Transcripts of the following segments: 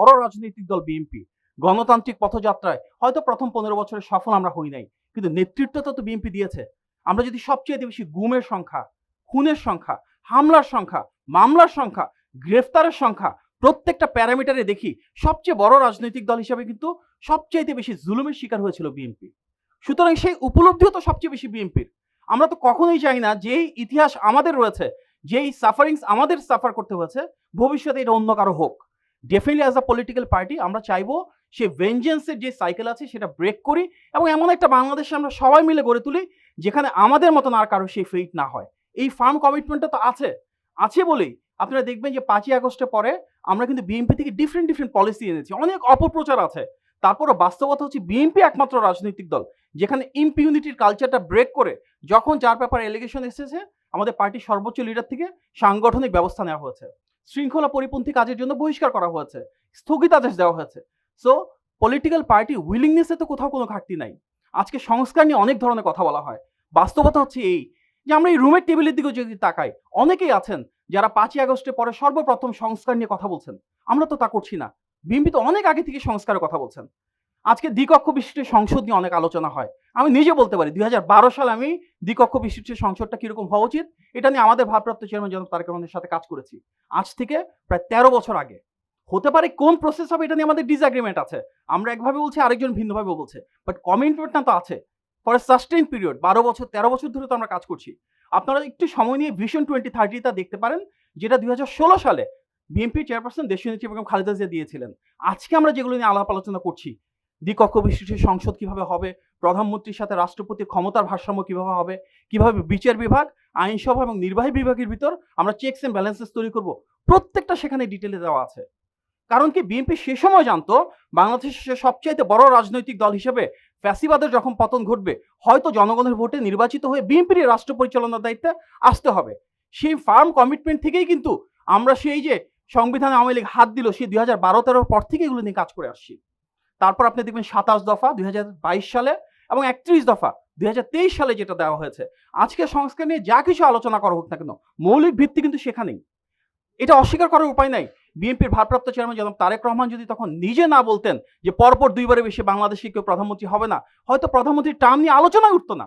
বড় রাজনৈতিক দল বিএনপি, গণতান্ত্রিক পথযাত্রায় হয়তো প্রথম পনেরো বছরের সফল আমরা হই নাই, কিন্তু নেতৃত্বটা তো বিএনপি দিয়েছে। আমরা যদি সবচেয়ে বেশি গুমের সংখ্যা, খুনের সংখ্যা, হামলার সংখ্যা, মামলার সংখ্যা, গ্রেফতারের সংখ্যা প্রত্যেকটা প্যারামিটারে দেখি, সবচেয়ে বড় রাজনৈতিক দল হিসাবে কিন্তু সবচেয়ে বেশি জুলুমের শিকার হয়েছিল বিএনপি। সুতরাং সেই উপলব্ধিও তো সবচেয়ে বেশি বিএনপির। আমরা তো কখনোই চাই না যেই ইতিহাস আমাদের রয়েছে যেই সাফারিংস আমাদের সাফার করতে হয়েছে, ভবিষ্যতে এটা অন্য কারও হোক। Definitely as a political party আমরা চাইব সে ভেঞ্জেন্সের যে সাইকেল আছে সেটা ব্রেক করি এবং এমন একটা বাংলাদেশে আমরা সবাই মিলে গড়ে তুলি যেখানে আমাদের মতন আর কারও সেই ফেইট না হয়। এই ফার্ম কমিটমেন্টটা তো আছে। আছে বলেই আপনারা দেখবেন যে পাঁচই আগস্টের পরে আমরা কিন্তু বিএনপি থেকে ডিফারেন্ট ডিফারেন্ট পলিসি এনেছি। অনেক অপপ্রচার আছে। তারপরও বাস্তবতা হচ্ছে বিএনপি একমাত্র রাজনৈতিক দল, যেখানে ইম্পিউনিটির কালচারটা ব্রেক করে যখন যার ব্যাপারে এলিগেশন এসেছে, আমাদের পার্টির সর্বোচ্চ লিডার থেকে সাংগঠনিক ব্যবস্থা নেওয়া হয়েছে। শৃঙ্খলা পরিপন্থী কাজের জন্য বহিষ্কার করা হয়েছে স্থগিতাদেশ দেওয়া হয়েছে। সো পলিটিক্যাল পার্টি উইলিংনেসে তো কোথাও কোনো ঘাটতি নাই। আজকে সংস্কার নিয়ে অনেক ধরনের কথা বলা হয়। বাস্তবতা হচ্ছে এই যে আমরা এই রুমের টেবিলের দিকে যদি তাকাই, অনেকেই আছেন যারা পাঁচই আগস্টের পরে সর্বপ্রথম সংস্কার নিয়ে কথা বলছেন। আমরা তো তা করছি না। বিএনপি তো অনেক আগে থেকে সংস্কারের কথা বলছেন। আজকে দ্বিকক্ষ বিশিষ্ট সংসদ নিয়ে অনেক আলোচনা হয়। আমি নিজে বলতে পারি, দুই হাজার বারো সালে আমি দ্বিকক্ষ বিশিষ্ট সংসদটা কীরকম হওয়া উচিত, এটা নিয়ে আমাদের ভারপ্রাপ্ত চেয়ারম্যান জনাব তারেক রহমানের সাথে কাজ করেছি। আজ থেকে প্রায় তেরো বছর আগে। হতে পারে কোন প্রসেস হবে এটা নিয়ে আমাদের ডিসঅ্যাগ্রিমেন্ট আছে। আমরা একভাবে বলছি, আরেকজন ভিন্নভাবে বলছে। বাট কমিটমেন্টটা তো আছে। ফর এ সাস্টেইন পিরিয়ড বারো বছর, তেরো বছর ধরে তো আমরা কাজ করছি। আপনারা একটু সময় নিয়ে ভিশন টোয়েন্টি থার্টিটা দেখতে পারেন, যেটা দুই হাজার ষোলো সালে বিএনপি চেয়ারপারসন দেশীয় নেত্রী বেগম খালেদা জিয়া দিয়েছিলেন। আজকে আমরা যেগুলো নিয়ে আলাপ আলোচনা করছি দ্বিকক্ষ বিশিষ্ট সংসদ কীভাবে হবে? প্রধানমন্ত্রীর সাথে রাষ্ট্রপতির ক্ষমতার ভারসাম্য কীভাবে হবে? কীভাবে বিচার বিভাগ, আইনসভা এবং নির্বাহী বিভাগের ভিতর আমরা চেকস এন্ড ব্যালেন্সেস তৈরি করব? প্রত্যেকটা সেখানে ডিটেলে দেওয়া আছে। কারণ কি বিএনপি সে সময় জানতো বাংলাদেশের সবচাইতে বড় রাজনৈতিক দল হিসেবে ফ্যাসিবাদের যখন পতন ঘটবে, হয়তো জনগণের ভোটে নির্বাচিত হয়ে বিএনপির রাষ্ট্র পরিচালনার দায়িত্বে আসতে হবে। সেই ফার্ম কমিটমেন্ট থেকেই কিন্তু আমরা সেই যে সংবিধান আওয়ামী লীগ হাত দিল, সেই দুই হাজার বারো তেরোর পর থেকে এগুলো নিয়ে কাজ করে আসছি। তারপর আপনি দেখবেন সাতাশ দফা দুই হাজার বাইশ সালে এবং একত্রিশ দফা দুই হাজার তেইশ সালে যেটা দেওয়া হয়েছে। আজকে সংস্কার নিয়ে যা কিছু আলোচনা করা হোক না কেন, মৌলিক ভিত্তি কিন্তু সেখানেই। এটা অস্বীকার করার উপায় নাই। বিএনপির ভারপ্রাপ্ত চেয়ারম্যান জনাব তারেক রহমান যদি তখন নিজে না বলতেন যে পরপর দুইবারে বেশি বাংলাদেশে কেউ প্রধানমন্ত্রী হবে না, হয়তো প্রধানমন্ত্রীর টার্ম নিয়ে আলোচনায় উঠতো না।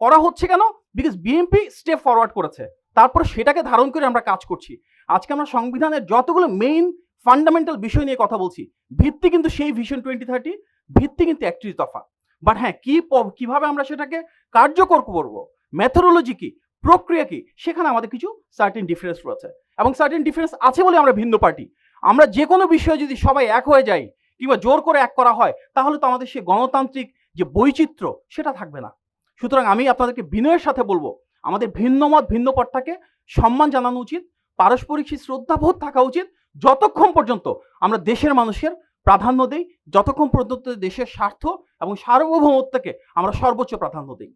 করা হচ্ছে কেন? বিকজ বিএনপি স্টেপ ফরওয়ার্ড করেছে। তারপর সেটাকে ধারণ করে আমরা কাজ করছি। আজকে আমরা সংবিধানের যতগুলো মেইন ফান্ডামেন্টাল বিষয় নিয়ে কথা বলছি। ভিত্তি কিন্তু সেই ভিশন টোয়েন্টি থার্টি ভিত্তি কিন্তু একত্রিশ দফা। বাট হ্যাঁ কি কীভাবে আমরা সেটাকে কার্যকর করব? মেথোডোলজি কি? প্রক্রিয়া কি? সেখানে আমাদের কিছু সার্টেন ডিফারেন্স রয়েছে। এবং সার্টেন ডিফারেন্স আছে বলে আমরা ভিন্ন পার্টি আমরা যে কোনো বিষয়ে যদি সবাই এক হয়ে যাই, কিংবা জোর করে এক করা হয়, তাহলে তো আমাদের সেই গণতান্ত্রিক যে বৈচিত্র্য, সেটা থাকবে না। সুতরাং আমি আপনাদেরকে বিনয়ের সাথে বলব, আমাদের ভিন্ন মত ভিন্ন পটটাকে সম্মান জানানো উচিত, পারস্পরিক সেই শ্রদ্ধাবোধ থাকা উচিত যতক্ষণ পর্যন্ত আমরা দেশের মানুষের প্রাধান্য দেই, যতক্ষণ পর্যন্ত দেশের স্বার্থ এবং সার্বভৌমত্বকে আমরা সর্বোচ্চ প্রাধান্য দিই।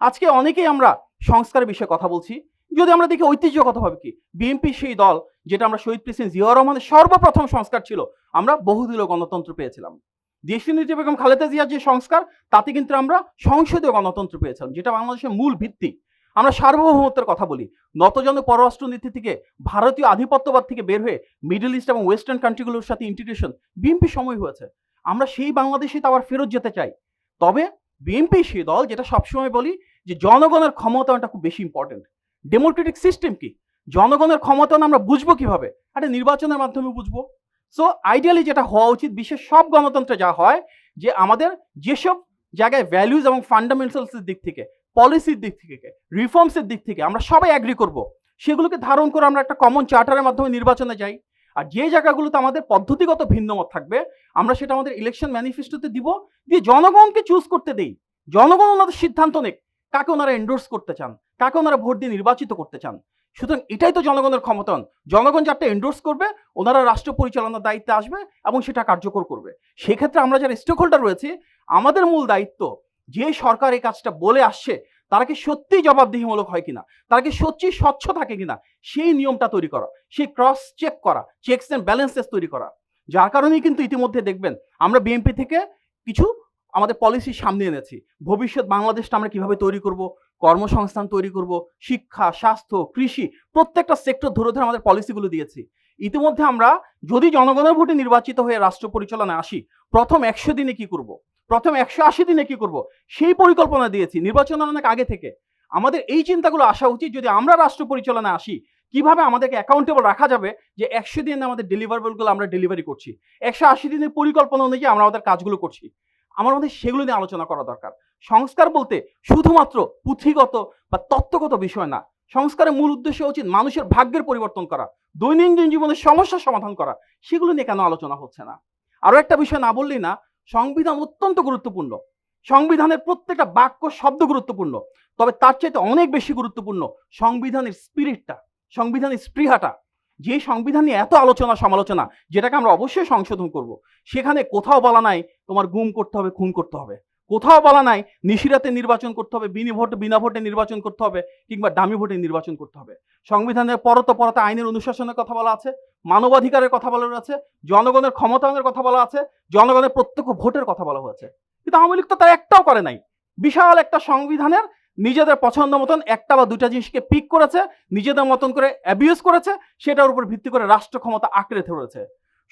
আজকে অনেকেই আমরা সংস্কারের বিষয়ে কথা বলছি। যদি আমরা দেখি ঐতিহ্যগতভাবে কি বিএনপি সেই দল যেটা আমরা শহীদ প্রেসিডেন্ট জিয়াউর রহমানের সর্বপ্রথম সংস্কার ছিল, আমরা বহুদলীয় গণতন্ত্র পেয়েছিলাম। দেশীয় নীতি বেগম খালেদা জিয়ার যে সংস্কার, তাতে কিন্তু আমরা সংসদীয় গণতন্ত্র পেয়েছিলাম, যেটা বাংলাদেশের মূল ভিত্তি। আমরা সার্বভৌমত্বের কথা বলি। নতজন পররাষ্ট্র নীতি থেকে, ভারতীয় আধিপত্যবাদ থেকে বের হয়ে মিডল ইস্ট এবং ওয়েস্টার্ন কান্ট্রিগুলোর সাথে ইন্টিগ্রেশন বিএনপি সময় হয়েছে। আমরা সেই বাংলাদেশে তো আবার ফেরত যেতে চাই। তবে বিএনপি সেই দল যেটা সবসময় বলি যে জনগণের ক্ষমতাটা খুব বেশি ইম্পর্টেন্ট ডেমোক্রেটিক সিস্টেম কি? জনগণের ক্ষমতায়ন আমরা বুঝব কীভাবে? একটা নির্বাচনের মাধ্যমে বুঝব। সো আইডিয়ালি যেটা হওয়া উচিত, বিশ্বের সব গণতন্ত্রে যা হয়, যে আমাদের যেসব জায়গায় ভ্যালুজ এবং ফান্ডামেন্টালসের দিক থেকে পলিসির দিক থেকে রিফর্মসের দিক থেকে আমরা সবাই অ্যাগ্রি করব। সেগুলোকে ধারণ করে আমরা একটা কমন চার্টারের মাধ্যমে নির্বাচনে যাই। আর যে জায়গাগুলোতে আমাদের পদ্ধতিগত ভিন্নমত থাকবে, আমরা সেটা আমাদের ইলেকশন ম্যানিফেস্টোতে দিব। দিয়ে জনগণকে চুজ করতে দেই। জনগণ ওনাদের সিদ্ধান্ত নেক, কাকে ওনারা এন্ডোর্স করতে চান, কাকে ওনারা ভোট দিয়ে নির্বাচিত করতে চান। সুতরাং এটাই তো জনগণের ক্ষমতায়ন। জনগণ যারটা এন্ডোর্স করবে, ওনারা রাষ্ট্র পরিচালনার দায়িত্বে আসবে এবং সেটা কার্যকর করবে। সেক্ষেত্রে আমরা যারা স্টেক হোল্ডার রয়েছে, আমাদের মূল দায়িত্ব যে সরকার এই কাজটা বলে আসছে, তারা কি সত্যিই জবাবদিহিমূলক হয় কিনা? তারা কি সত্যি স্বচ্ছ থাকে কিনা? সেই নিয়মটা তৈরি করা, সেই ক্রস চেক করা চেকস অ্যান্ড ব্যালেন্সেস তৈরি করা। যার কারণেই কিন্তু ইতিমধ্যে দেখবেন, আমরা বিএনপি থেকে কিছু আমাদের পলিসি সামনে এনেছি। ভবিষ্যৎ বাংলাদেশটা আমরা কীভাবে তৈরি করব, কর্মসংস্থান তৈরি করব, শিক্ষা, স্বাস্থ্য, কৃষি, প্রত্যেকটা সেক্টর ধরে ধরে আমাদের পলিসিগুলো দিয়েছি। ইতিমধ্যে আমরা যদি জনগণের ভোটে নির্বাচিত হয়ে রাষ্ট্র পরিচালনায় আসি, প্রথম একশো দিনে কি করব? প্রথম একশো আশি দিনে কি করব? সেই পরিকল্পনা দিয়েছি, নির্বাচন অনেক আগে থেকে। আমাদের এই চিন্তাগুলো আসা উচিত যদি আমরা রাষ্ট্র পরিচালনা আসি, কীভাবে আমাদেরকে অ্যাকাউন্টেবল রাখা যাবে যে একশো দিনে আমাদের ডেলিভারেবলগুলো আমরা ডেলিভারি করছি? একশো আশি দিনের পরিকল্পনা অনুযায়ী আমরা আমাদের কাজগুলো করছি। আমার মধ্যে সেগুলো নিয়ে আলোচনা করা দরকার। সংস্কার বলতে শুধুমাত্র পুঁথিগত বা তত্ত্বগত বিষয় না, সংস্কারের মূল উদ্দেশ্য উচিত মানুষের ভাগ্যের পরিবর্তন করা, দৈনন্দিন জীবনের সমস্যার সমাধান করা। সেগুলো নিয়ে কেন আলোচনা হচ্ছে না? আরও একটা বিষয় না বললেই না সংবিধান অত্যন্ত গুরুত্বপূর্ণ। সংবিধানের প্রত্যেকটা বাক্য শব্দ গুরুত্বপূর্ণ। তবে তার চাইতে অনেক বেশি গুরুত্বপূর্ণ সংবিধানের স্পিরিটটা, সংবিধানের স্পৃহাটা। যে সংবিধান নিয়ে এত আলোচনা সমালোচনা, যেটাকে আমরা অবশ্যই সংশোধন করব। সেখানে কোথাও বলা নাই তোমার গুম করতে হবে, খুন করতে হবে। কোথাও বলা নাই নিশিরাতে নির্বাচন করতে হবে, বিনি ভোট, বিনা ভোটে নির্বাচন করতে হবে কিংবা দামি ভোটে নির্বাচন করতে হবে। সংবিধানের পরত পরতে আইনের অনুশাসনের কথা বলা আছে। মানবাধিকারের কথা বলা আছে জনগণের ক্ষমতায়নের কথা বলা আছে জনগণের প্রত্যক্ষ ভোটের কথা বলা হয়েছে। কিন্তু আওয়ামী লীগ তো তার একটাও করে নাই। বিশাল একটা সংবিধানের নিজেদের পছন্দ মতন একটা বা দুটা জিনিসকে পিক করেছে, নিজেদের মতন করে অ্যাবিউজ করেছে, সেটার উপর ভিত্তি করে রাষ্ট্র ক্ষমতা আঁকড়ে ধরেছে।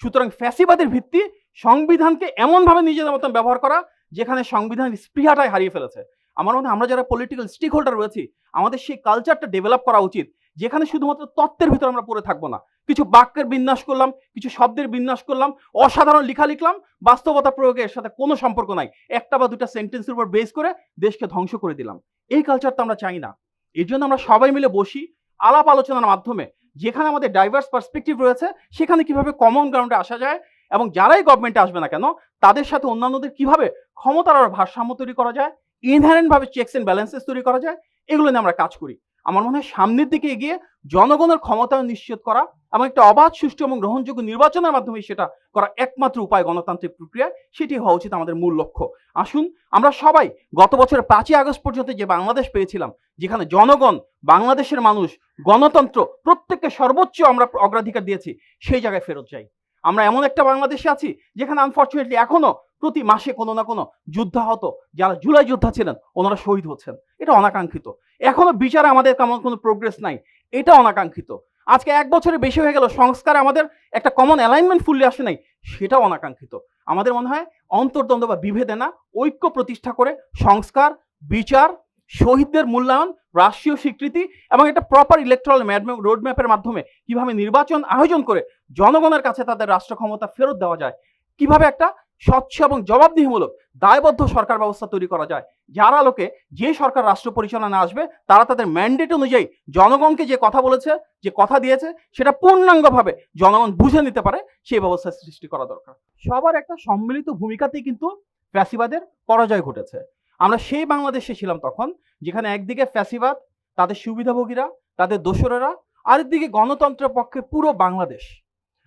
সুতরাং ফ্যাসিবাদের ভিত্তি সংবিধানকে এমনভাবে নিজেদের মতন ব্যবহার করা, যেখানে সংবিধান স্পৃহাটাই হারিয়ে ফেলেছে। আমার মনে আমরা যারা পলিটিক্যাল স্টেক হোল্ডার রয়েছি, আমাদের সেই কালচারটা ডেভেলপ করা উচিত। যেখানে শুধুমাত্র তত্ত্বের ভিতরে আমরা পড়ে থাকব না। কিছু বাক্যের বিন্যাস করলাম, কিছু শব্দের বিন্যাস করলাম, অসাধারণ লেখা লিখলাম, বাস্তবতা প্রয়োগের সাথে কোনো সম্পর্ক নাই। একটা বা দুটা সেন্টেন্সের উপর বেস করে দেশকে ধ্বংস করে দিলাম। এই কালচারটা আমরা চাই না। এর জন্য আমরা সবাই মিলে বসি আলাপ আলোচনার মাধ্যমে, যেখানে আমাদের ডাইভার্স পার্সপেক্টিভ রয়েছে, সেখানে কীভাবে কমন গ্রাউন্ডে আসা যায় এবং যারাই গভর্নমেন্টে আসবে না কেন, তাদের সাথে অন্যান্যদের কীভাবে ক্ষমতার ভারসাম্য তৈরি করা যায় ইনহারেন্ট ভাবে চেকস এন্ড ব্যালেন্সেস তৈরি করা যায়, এগুলো নিয়ে আমরা কাজ করি। আমার মনে হয় সামনের দিকে এগিয়ে জনগণের ক্ষমতায়ন নিশ্চিত করা এবং একটা অবাধ সুষ্ঠু এবং গ্রহণযোগ্য নির্বাচনের মাধ্যমে সেটা করা একমাত্র উপায় গণতান্ত্রিক প্রক্রিয়া, সেটি হওয়া উচিত আমাদের মূল লক্ষ্য। আসুন, আমরা সবাই গত বছরের পাঁচই আগস্ট পর্যন্ত যে বাংলাদেশ পেয়েছিলাম, যেখানে জনগণ, বাংলাদেশের মানুষ, গণতন্ত্র প্রত্যেককে সর্বোচ্চ আমরা অগ্রাধিকার দিয়েছি, সেই জায়গায় ফেরত যাই। আমরা এমন একটা বাংলাদেশে আছি, যেখানে আনফর্চুনেটলি এখনও প্রতি মাসে কোনো না কোনো যুদ্ধাহত যারা জুলাই যোদ্ধা ছিলেন, ওনারা শহীদ হচ্ছেন। এটা অনাকাঙ্ক্ষিত। এখনও বিচারে আমাদের তেমন কোনো প্রোগ্রেস নাই। এটা অনাকাঙ্ক্ষিত। আজকে এক বছরের বেশি হয়ে গেল, সংস্কারে আমাদের একটা কমন অ্যালাইনমেন্ট ফুললি আসে নাই, সেটাও অনাকাঙ্ক্ষিত। আমাদের মনে হয় অন্তর্দ্বন্দ্ব বা বিভেদে না, ঐক্য প্রতিষ্ঠা করে সংস্কার, বিচার, শহীদদের মূল্যায়ন, রাষ্ট্রীয় স্বীকৃতি এবং একটা প্রপার ইলেকট্রাল রোড ম্যাপের মাধ্যমে কীভাবে নির্বাচন আয়োজন করে জনগণের কাছে তাদের রাষ্ট্র ক্ষমতা ফেরত দেওয়া যায়, কীভাবে একটা স্বচ্ছ এবং জবাবদিহিমূলক দায়বদ্ধ সরকার ব্যবস্থা তৈরি করা যায়। যার আলোকে যে সরকার রাষ্ট্র পরিচালনা আসবে, তারা তাদের ম্যান্ডেট অনুযায়ী জনগণকে যে কথা বলেছে, যে কথা দিয়েছে, সেটা পূর্ণাঙ্গভাবে জনগণ বুঝে নিতে পারে, সেই ব্যবস্থা সৃষ্টি করা দরকার। সবার একটা সম্মিলিত ভূমিকাতেই কিন্তু ফ্যাসিবাদের পরাজয় ঘটেছে। আমরা সেই বাংলাদেশে ছিলাম তখন, যেখানে একদিকে ফ্যাসিবাদ, তাদের সুবিধাভোগীরা, তাদের দোসরেরা, আরেকদিকে গণতন্ত্রের পক্ষে পুরো বাংলাদেশ।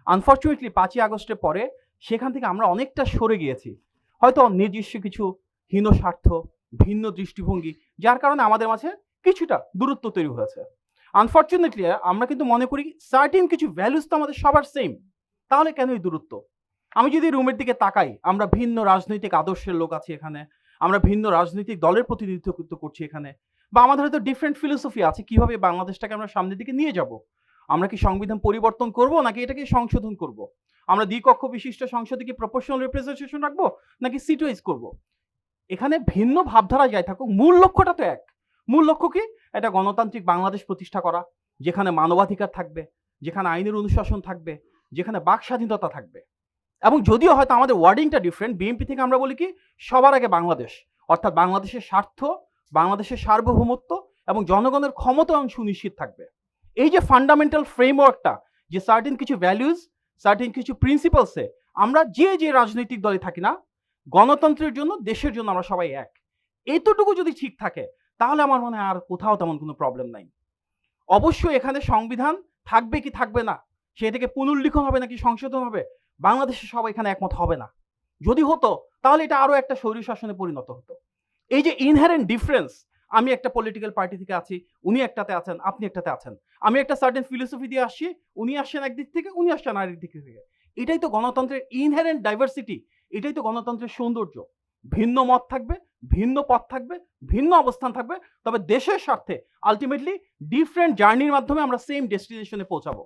আনফর্চুনেটলি পাঁচই আগস্টের পরে সেখান থেকে আমরা অনেকটা সরে গিয়েছি। হয়তো নিজস্ব কিছু হীন স্বার্থ, ভিন্ন দৃষ্টিভঙ্গি, যার কারণে আমাদের মাঝে কিছুটা দূরত্ব তৈরি হয়েছে। আনফর্চুনেটলি আমরা কিন্তু মনে করি সার্টিন কিছু ভ্যালুস তো আমাদের সবার সেম তাহলে কেন এই দূরত্ব? আমি যদি রুমের দিকে তাকাই, আমরা ভিন্ন রাজনৈতিক আদর্শের লোক আছি এখানে, আমরা ভিন্ন রাজনৈতিক দলের প্রতিনিধিত্ব করছি এখানে, বা আমাদের হয়তো ডিফারেন্ট ফিলোসফি আছে, কীভাবে বাংলাদেশটাকে আমরা সামনের দিকে নিয়ে যাব? আমরা কি সংবিধান পরিবর্তন করব, নাকি এটাকে সংশোধন করব? আমরা দ্বিকক্ষ বিশিষ্ট সংসদে কি প্রপোর্শনাল রিপ্রেজেন্টেশন রাখব, নাকি সিট ওয়াইজ করব? এখানে ভিন্ন ভাবধারা যাই থাকুক, মূল লক্ষ্যটা তো এক। মূল লক্ষ্য কি? এটা গণতান্ত্রিক বাংলাদেশ প্রতিষ্ঠা করা, যেখানে মানবাধিকার থাকবে, যেখানে আইনের অনুশাসন থাকবে, যেখানে বাক স্বাধীনতা থাকবে। এবং যদিও হয়তো আমাদের ওয়ার্ডিংটা ডিফারেন্ট বিএনপি থেকে আমরা বলি কি, সবার আগে বাংলাদেশ, অর্থাৎ বাংলাদেশের স্বার্থ, বাংলাদেশের সার্বভৌমত্ব এবং জনগণের ক্ষমতায়ন সুনিশ্চিত থাকবে। এই যে ফান্ডামেন্টাল ফ্রেমওয়ার্কটা যে সার্টিন কিছু ভ্যালুজ সার্টিন কিছু প্রিন্সিপালসে আমরা যে যে রাজনৈতিক দলে থাকি না, গণতন্ত্রের জন্য, দেশের জন্য আমরা সবাই এক। এতটুকু যদি ঠিক থাকে, তাহলে আমার মনে হয় আর কোথাও তেমন কোনো প্রবলেম নাই। অবশ্যই এখানে সংবিধান থাকবে কি থাকবে না, সে থেকে পুনর্লিখন হবে নাকি সংশোধন হবে, বাংলাদেশে সবাই এখানে একমত হবে না। যদি হতো, তাহলে এটা আরও একটা স্বৈর শাসনে পরিণত হতো। এই যে ইনহারেন্ট ডিফারেন্স আমি একটা পলিটিক্যাল পার্টি থেকে আছি, উনি একটাতে আছেন, আপনি একটাতে আছেন। আমি একটা সার্টেন ফিলোসফি দিয়ে আসছি উনি আসছেন একদিক থেকে, উনি আসছেন আরেক দিক থেকে। এটাই তো গণতন্ত্রের ইনহারেন্ট ডাইভার্সিটি এটাই তো গণতন্ত্রের সৌন্দর্য। ভিন্ন মত থাকবে, ভিন্ন পথ থাকবে, ভিন্ন অবস্থান থাকবে, তবে দেশের স্বার্থে আলটিমেটলি ডিফারেন্ট জার্নির মাধ্যমে আমরা সেম ডেস্টিনেশনে পৌঁছাবো।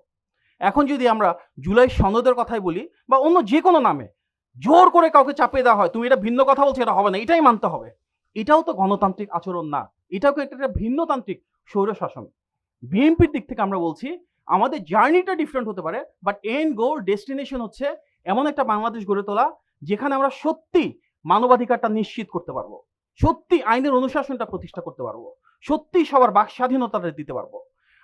এখন যদি আমরা জুলাই সনদের কথাই বলি, বা অন্য যে কোনো নামে, জোর করে কাউকে চাপিয়ে দেওয়া হয়, তুমি এটা ভিন্ন কথা বলছো, এটা হবে না, এটাই মানতে হবে। এটাও তো গণতান্ত্রিক আচরণ না, এটাও একটা ভিন্নতান্ত্রিক স্বৈর শাসন বিএনপির দিক থেকে আমরা বলছি, আমাদের জার্নিটা ডিফারেন্ট হতে পারে বাট এন্ড গোল ডেস্টিনেশন হচ্ছে এমন একটা বাংলাদেশ গড়ে তোলা, যেখানে আমরা সত্যি মানবাধিকারটা নিশ্চিত করতে পারব। সত্যি আইনের অনুশাসনটা প্রতিষ্ঠা করতে পারব। সত্যি সবার বাক স্বাধীনতাটা দিতে পারব।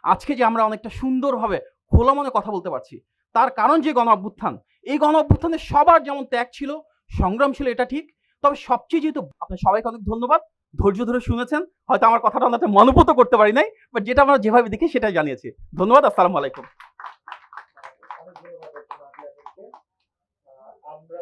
আজকে যে আমরা অনেকটা সুন্দরভাবে খোলা মনে কথা বলতে পারছি, তার কারণ যে গণ অভ্যুত্থান, এই গণ অভ্যুত্থানে সবার যেমন ত্যাগ ছিল, সংগ্রাম ছিল এটা ঠিক, তবে সবচেয়ে যেহেতু আপনার সবাইকে অনেক ধন্যবাদ। ধৈর্য ধরে শুনেছেন, হয়তো আমার কথাটা আমরা মনোভূত করতে পারি নাই বাট যেটা আমরা যেভাবে দেখি সেটাই জানিয়েছি। ধন্যবাদ, আসসালামু আলাইকুম। আমরা